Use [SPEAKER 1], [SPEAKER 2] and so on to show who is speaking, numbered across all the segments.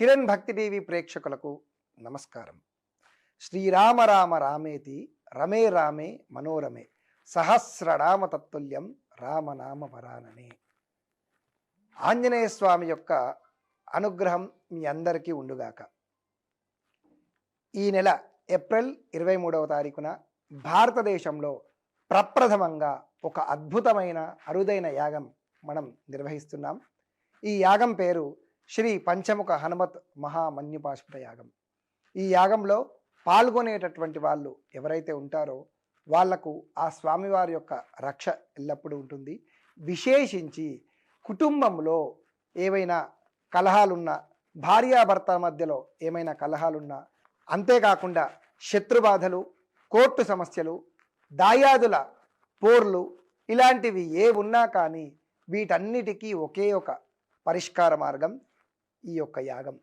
[SPEAKER 1] కిరణ్ భక్తి టీవీ ప్రేక్షకులకు నమస్కారం. శ్రీరామ రామ రామేతి రమే రామే మనోరమే సహస్రనామ తత్తుల్యం రామనామ వరాననే. ఆంజనేయ స్వామి యొక్క అనుగ్రహం మీ అందరికీ ఉండుగాక. ఈ నెల ఏప్రిల్ ఇరవై మూడవ తారీఖున భారతదేశంలో ప్రప్రథమంగా ఒక అద్భుతమైన అరుదైన యాగం మనం నిర్వహిస్తున్నాం. ఈ యాగం పేరు శ్రీ పంచముఖ హనుమత్ మహామన్యుపాశుప యాగం. ఈ యాగంలో పాల్గొనేటటువంటి వాళ్ళు ఎవరైతే ఉంటారో వాళ్ళకు ఆ స్వామివారి యొక్క రక్ష ఎల్లప్పుడూ ఉంటుంది. విశేషించి కుటుంబంలో ఏవైనా కలహాలున్నా భార్యాభర్త మధ్యలో ఏమైనా కలహాలున్నా అంతేకాకుండా శత్రుబాధలు కోర్టు సమస్యలు దాయాదుల పోర్లు ఇలాంటివి ఏ ఉన్నా కానీ వీటన్నిటికీ ఒకే ఒక పరిష్కార మార్గం. ఈ యొక్క యాగం.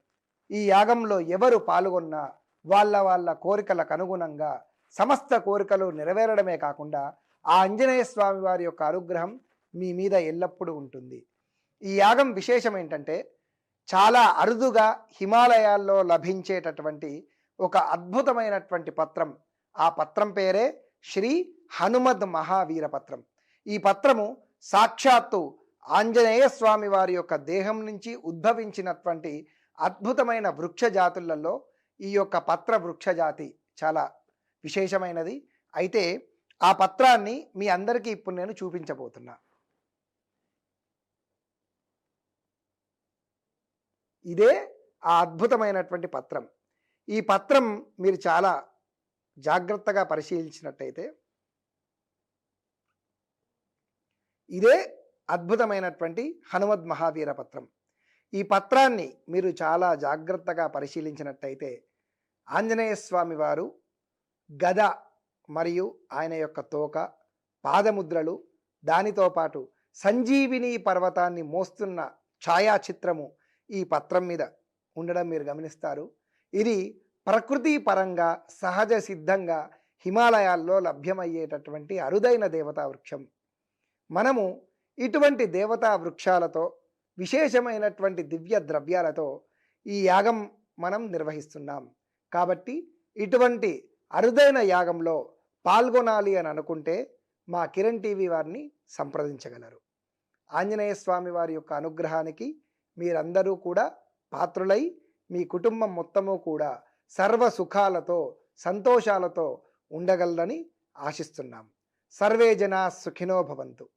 [SPEAKER 1] ఈ యాగంలో ఎవరు పాల్గొన్నా వాళ్ళ వాళ్ళ కోరికలకు అనుగుణంగా సమస్త కోరికలు నెరవేరడమే కాకుండా ఆ ఆంజనేయ స్వామి వారి యొక్క అనుగ్రహం మీ మీద ఎల్లప్పుడూ ఉంటుంది. ఈ యాగం విశేషం ఏంటంటే చాలా అరుదుగా హిమాలయాల్లో లభించేటటువంటి ఒక అద్భుతమైనటువంటి పత్రం. ఆ పత్రం పేరే శ్రీ హనుమద్ మహావీర పత్రం. ఈ పత్రము సాక్షాత్తు ఆంజనేయ స్వామి వారి యొక్క దేహం నుంచి ఉద్భవించినటువంటి అద్భుతమైన వృక్ష జాతులలో ఈ యొక్క పత్ర వృక్ష జాతి చాలా విశేషమైనది. అయితే ఆ పత్రాన్ని మీ అందరికీ ఇప్పుడు నేను చూపించబోతున్నా. ఇదే ఆ అద్భుతమైనటువంటి పత్రం. ఈ పత్రం మీరు చాలా జాగ్రత్తగా పరిశీలించినట్టయితే ఇదే అద్భుతమైనటువంటి హనుమద్ మహావీర పత్రం. ఈ పత్రాన్ని మీరు చాలా జాగ్రత్తగా పరిశీలించినట్టయితే ఆంజనేయ స్వామి వారు గద మరియు ఆయన యొక్క తోక పాదముద్రలు దానితో పాటు సంజీవిని పర్వతాన్ని మోస్తున్న ఛాయాచిత్రము ఈ పత్రం మీద ఉండడం మీరు గమనిస్తారు. ఇది ప్రకృతి పరంగా సహజ సిద్ధంగా హిమాలయాల్లో లభ్యమయ్యేటటువంటి అరుదైన దేవతా వృక్షం మనము ఇటువంటి దేవతా వృక్షాలతో విశేషమైనటువంటి దివ్య ద్రవ్యాలతో ఈ యాగం మనం నిర్వహిస్తున్నాం. కాబట్టి ఇటువంటి అరుదైన యాగంలో పాల్గొనాలి అని అనుకుంటే మా కిరణ్ టీవీ వారిని సంప్రదించగలరు. ఆంజనేయ స్వామి వారి యొక్క అనుగ్రహానికి మీరందరూ కూడా పాత్రులై మీ కుటుంబం మొత్తము కూడా సర్వ సుఖాలతో సంతోషాలతో ఉండగలరని ఆశిస్తున్నాం. సర్వే జనా సుఖినో భవంతు.